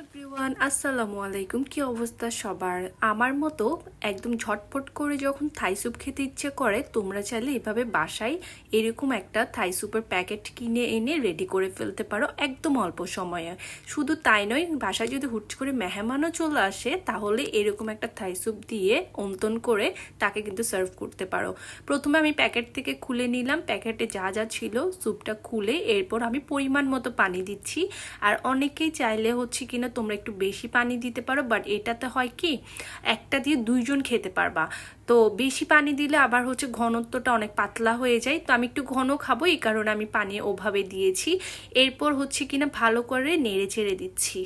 Everyone, আসসালামু আলাইকুম। কি অবস্থা সবার? আমার মতো একদম ঝটপট করে যখন থাই স্যুপ খেতে ইচ্ছে করে, তোমরা চাইলে এভাবে বাসায় এরকম একটা থাই স্যুপের প্যাকেট কিনে এনে রেডি করে ফেলতে পারো একদম অল্প সময়ে। শুধু তাই নয়, বাসায় যদি হুট করে মেহমানও চলে আসে, তাহলে এরকম একটা থাই স্যুপ দিয়ে অন্তন করে তাকে কিন্তু সার্ভ করতে পারো। প্রথমে আমি প্যাকেট থেকে খুলে নিলাম, প্যাকেটে যা যা ছিল স্যুপটা খুলে, এরপর আমি পরিমাণ মতো পানি দিচ্ছি। আর অনেকেই চাইলে হচ্ছে কিনা তোমরা একটু বেশি পানি দিতে পারো বাট এটাতে হয় কি, একটা দিয়ে দুইজন খেতে পারবা। তো বেশি পানি দিলে আবার হচ্ছে ঘনত্বটা অনেক পাতলা হয়ে যায়। তো আমি একটু ঘন খাব, এই কারণে আমি পানি ওভাবে দিয়েছি। এরপর হচ্ছে কিনা ভালো করে নেড়ে চেড়ে দিচ্ছি।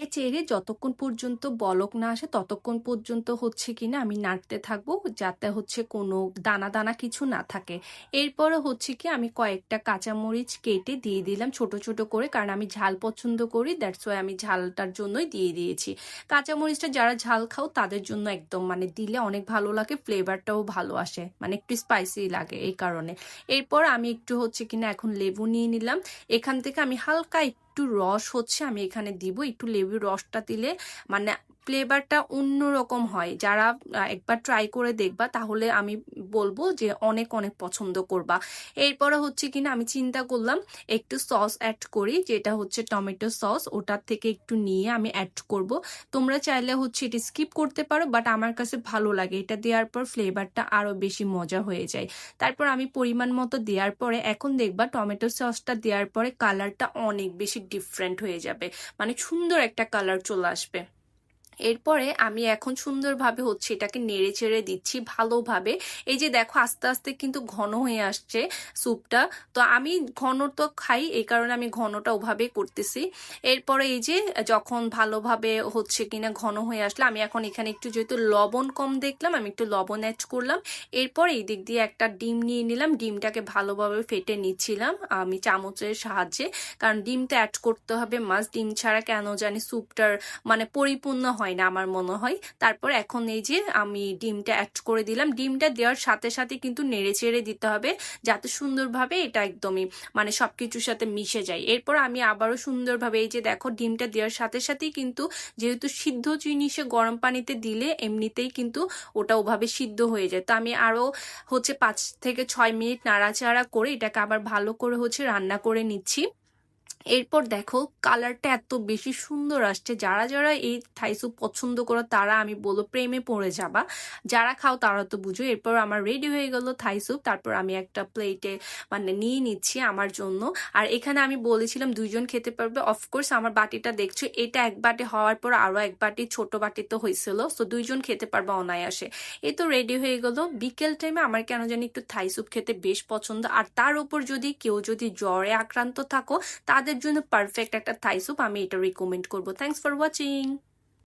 নেড়ে চেড়ে যতক্ষণ পর্যন্ত বলক না আসে, ততক্ষণ পর্যন্ত হচ্ছে কি না আমি নাড়তে থাকব, যাতে হচ্ছে কোনো দানা দানা কিছু না থাকে। এরপরে হচ্ছে কি আমি কয়েকটা কাঁচামরিচ কেটে দিয়ে দিলাম ছোট ছোট করে, কারণ আমি ঝাল পছন্দ করি দ্যাটস ওয়াই আমি ঝালটার জন্যই দিয়ে দিয়েছি। কাঁচামরিচটা যারা ঝাল খাও, তাদের জন্য একদম মানে দিলে অনেক ভালো লাগে ফ্লেভারটাও ভালো আসে মানে একটু স্পাইসি লাগে এই কারণে। এরপর আমি একটু হচ্ছে কিনা এখন লেবু নিয়ে নিলাম। এখান থেকে আমি হালকা একটু রস হচ্ছে আমি এখানে দিব। একটু লেবুর রসটা দিলে মানে ফ্লেভারটা অন্যরকম হয়। যারা একবার ট্রাই করে দেখবা, তাহলে আমি বলব যে অনেক অনেক পছন্দ করবা। এরপরে হচ্ছে কিনা আমি চিন্তা করলাম, একটু সস অ্যাড করি, যেটা হচ্ছে টমেটো সস ওটার থেকে একটু নিয়ে আমি অ্যাড করব। তোমরা চাইলে হচ্ছে এটি স্কিপ করতে পারো বাট আমার কাছে ভালো লাগে। এটা দেওয়ার পর ফ্লেভারটা আরও বেশি মজা হয়ে যায়। তারপর আমি পরিমাণ মতো দেওয়ার পরে, এখন দেখবা টমেটো সসটা দেওয়ার পরে কালারটা অনেক বেশি ডিফারেন্ট হয়ে যাবে। মানে সুন্দর একটা কালার চলে আসবে। এরপরে আমি এখন সুন্দরভাবে হচ্ছে এটাকে নেড়ে চেড়ে দিচ্ছি ভালোভাবে। এই যে দেখো আস্তে আস্তে কিন্তু ঘন হয়ে আসছে স্যুপটা। তো আমি ঘন তো খাই, এই কারণে আমি ঘনটা ওভাবেই করতেছি। এরপরে এই যে যখন ভালোভাবে হচ্ছে কিনা ঘন হয়ে আসলে, আমি এখন এখানে একটু যেহেতু লবণ কম দেখলাম, আমি একটু লবণ অ্যাড করলাম। এরপর এই দিক দিয়ে একটা ডিম নিয়ে নিলাম, ডিমটাকে ভালোভাবে ফেটে নিচ্ছিলাম আমি চামচের সাহায্যে। কারণ ডিমটা অ্যাড করতে হবে মাছ ডিম ছাড়া কেন জানি স্যুপটার মানে পরিপূর্ণ হয় হয় না আমার মনে হয়। তারপর এখন এই যে আমি ডিমটা অ্যাড করে দিলাম। ডিমটা দেওয়ার সাথে সাথে কিন্তু নেড়ে চেড়ে দিতে হবে যাতে সুন্দরভাবে এটা একদমই মানে সব কিছুর সাথে মিশে যায়। এরপর আমি আবারও সুন্দরভাবে এই যে দেখো ডিমটা দেওয়ার সাথে সাথেই কিন্তু যেহেতু সিদ্ধ জিনিসে গরম পানিতে দিলে এমনিতেই কিন্তু ওটা ওভাবে সিদ্ধ হয়ে যায়। তো আমি আরও হচ্ছে পাঁচ থেকে ছয় মিনিট নাড়াচাড়া করে এটাকে আবার ভালো করে হচ্ছে রান্না করে নিচ্ছি। এরপর দেখো কালারটা এত বেশি সুন্দর আসছে। যারা যারা এই থাই স্যুপ পছন্দ করো, তারা আমি বলব প্রেমে পড়ে যাবা। যারা খাও তারা তো বুঝো। এরপর আমার রেডি হয়ে গেল থাই স্যুপ তারপর আমি একটা প্লেটে মানে নিয়ে নিচ্ছি আমার জন্য। আর এখানে আমি বলেছিলাম দুইজন খেতে পারবে। অফকোর্স আমার বাটিটা দেখছ, এটা এক বাটি হওয়ার পর আরও এক বাটি ছোট বাটি তো হয়েছিল। সো দুইজন খেতে পারবে অনায়াসে। এই তো রেডি হয়ে গেল। বিকেল টাইমে আমার কেন জানি একটু থাই স্যুপ খেতে বেশ পছন্দ। আর তার উপর যদি কেউ যদি জ্বরে আক্রান্ত থাকো তাদের জন্য পারফেক্ট একটা থাই স্যুপ আমি এটা রিকমেন্ড করব। Thanks for watching